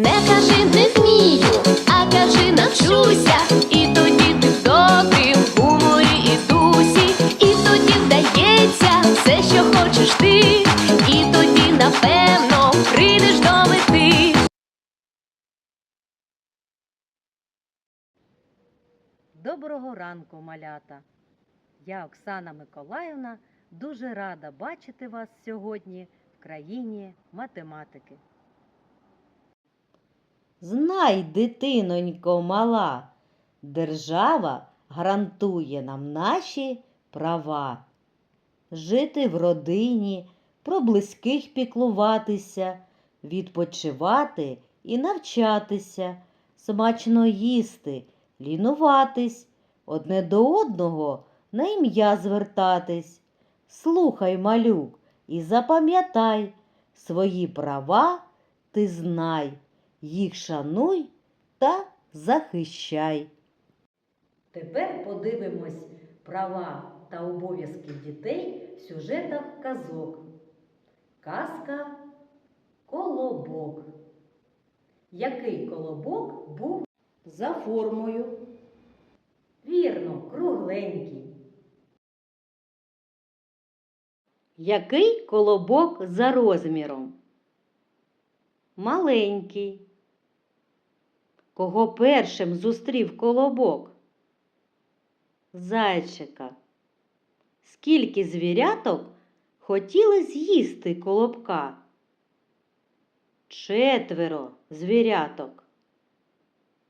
Не кажи не вмію, а кажи навчуся. І тоді ти в добрім гуморі і дусі, і тоді вдається все, що хочеш ти, і тоді, напевно, прийдеш до мети. Доброго ранку, малята! Я, Оксана Миколаївна, дуже рада бачити вас сьогодні в країні математики. Знай, дитинонько мала, держава гарантує нам наші права. Жити в родині, про близьких піклуватися, відпочивати і навчатися, смачно їсти, лінуватись, одне до одного на ім'я звертатись. Слухай, малюк, і запам'ятай свої права ти знай їх шануй та захищай. Тепер подивимось права та обов'язки дітей в сюжетах казок. Казка Колобок. Який колобок був за формою? Вірно, кругленький. Який колобок за розміром? Маленький. Кого першим зустрів колобок? Зайчика. Скільки звіряток хотіли з'їсти колобка? Четверо звіряток.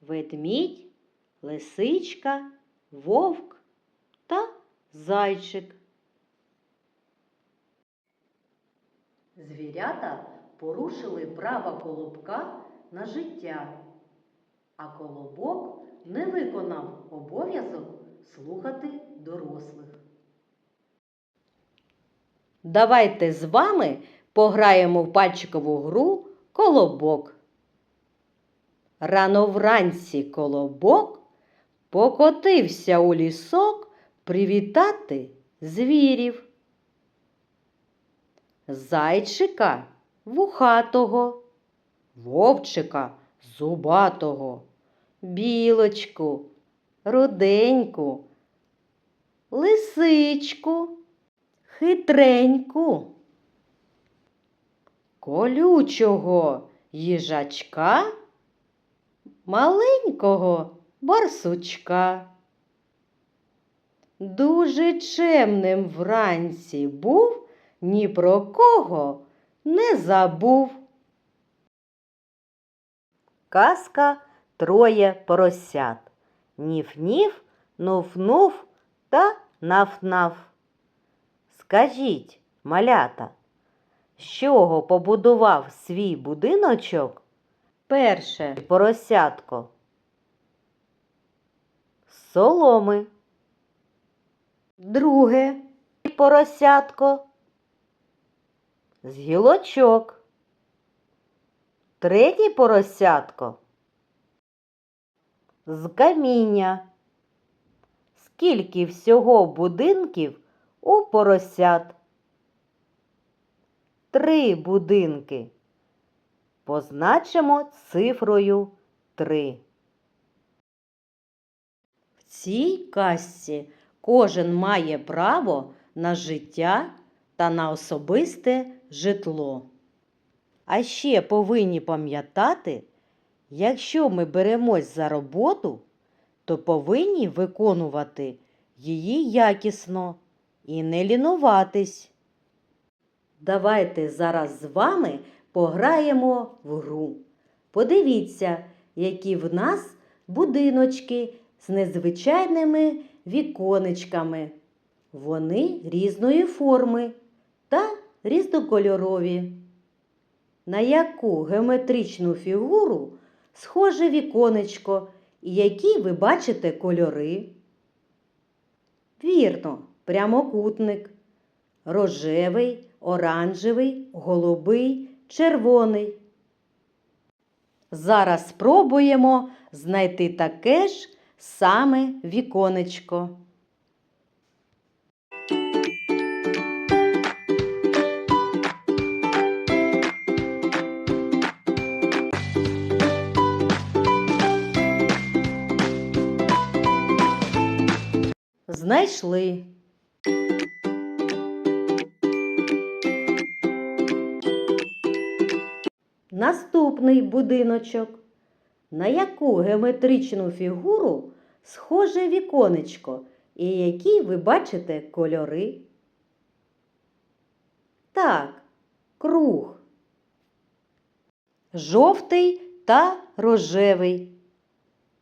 Ведмідь, лисичка, вовк та зайчик. Звірята порушили право колобка на життя, а колобок не виконав обов'язок слухати дорослих. Давайте з вами пограємо в пальчикову гру колобок. Рано вранці колобок покотився у лісок привітати звірів. Зайчика вухатого, вовчика зубатого, білочку, руденьку, лисичку, хитреньку, колючого їжачка, маленького барсучка. Дуже чемним вранці був, ні про кого не забув. Казка троє поросят. Ніф-ніф, нуф-нуф та наф-наф. Скажіть, малята, з чого побудував свій будиночок? Перше поросятко. З соломи. Друге поросятко. З гілочок. Третє поросятко. З каміння. Скільки всього будинків у поросят? Три будинки. Позначимо цифрою три. В цій казці кожен має право на життя та на особисте житло. А ще повинні пам'ятати, якщо ми беремось за роботу, то повинні виконувати її якісно і не лінуватись. Давайте зараз з вами пограємо в гру. Подивіться, які в нас будиночки з незвичайними віконечками. Вони різної форми та різнокольорові. На яку геометричну фігуру схоже віконечко і які ви бачите кольори? Вірно, прямокутник. Рожевий, оранжевий, голубий, червоний. Зараз спробуємо знайти таке ж саме віконечко. Знайшли. Наступний будиночок. На яку геометричну фігуру схоже віконечко і які ви бачите кольори? Так, круг. Жовтий та рожевий.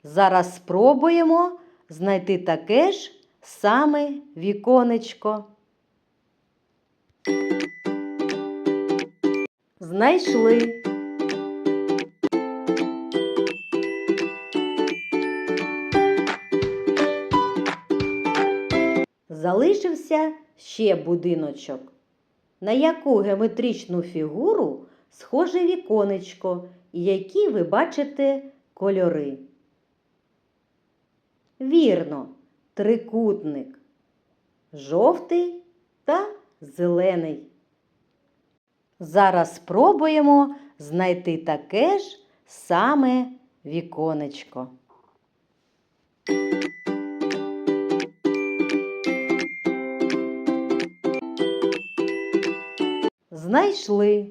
Зараз спробуємо знайти таке ж саме віконечко. Знайшли. Залишився ще будиночок. На яку геометричну фігуру схоже віконечко які ви бачите кольори? Вірно, трикутник. Жовтий та зелений. Зараз спробуємо знайти таке ж саме віконечко. Знайшли.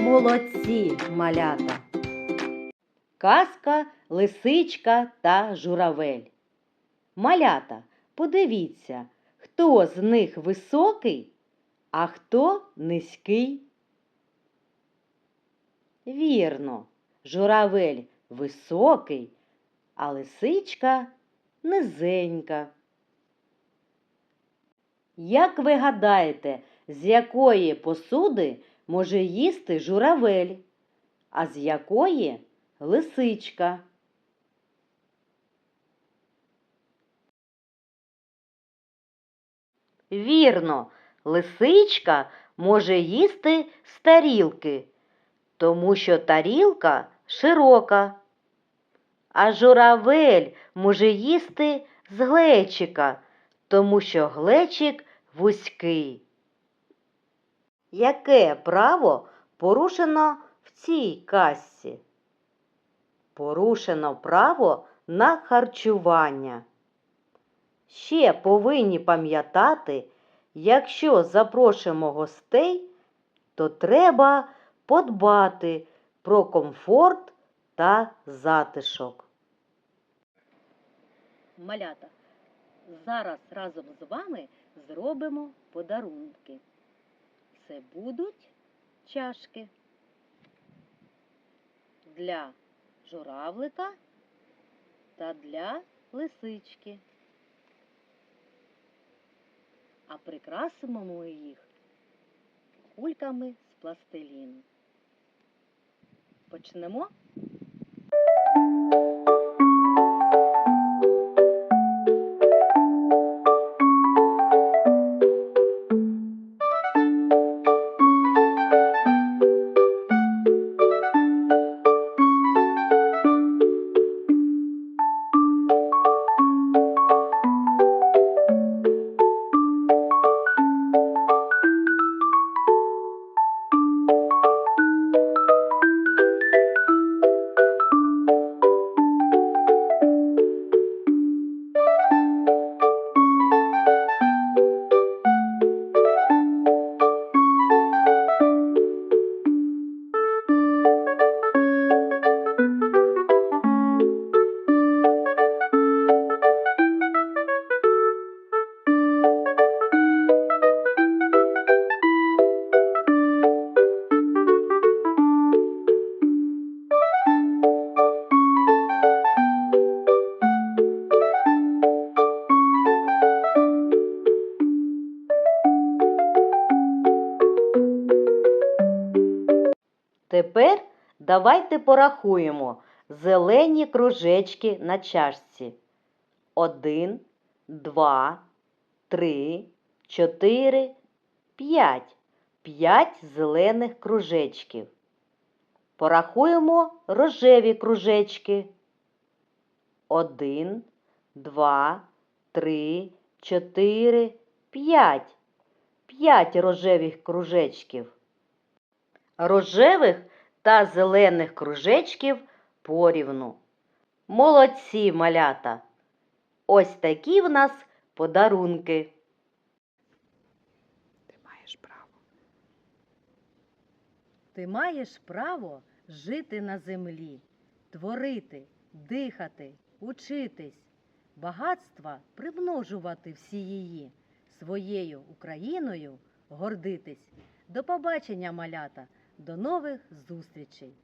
Молодці, малята. Казка, лисичка та журавель. Малята, подивіться, хто з них високий, а хто низький. Вірно, журавель високий, а лисичка низенька. Як ви гадаєте, з якої посуди може їсти журавель, а з якої лисичка? Вірно, лисичка може їсти з тарілки, тому що тарілка широка, а журавель може їсти з глечика, тому що глечик вузький. Яке право порушено в цій касці? Порушено право на харчування. Ще повинні пам'ятати, якщо запрошуємо гостей, то треба подбати про комфорт та затишок. Малята, зараз разом з вами зробимо подарунки. Це будуть чашки для журавлика та для лисички. А прикрасимо ми їх кульками з пластиліну. Почнемо. Давайте порахуємо зелені кружечки на чашці. Один, два, три, чотири, п'ять. П'ять зелених кружечків. Порахуємо рожеві кружечки. Один, два, три, чотири, п'ять. П'ять рожевих кружечків. Рожевих та зелених кружечків порівну. Молодці малята! Ось такі в нас подарунки. Ти маєш право. Ти маєш право жити на землі, творити, дихати, учитись, багатства примножувати всі її, своєю Україною гордитись. До побачення, малята, до нових зустрічей!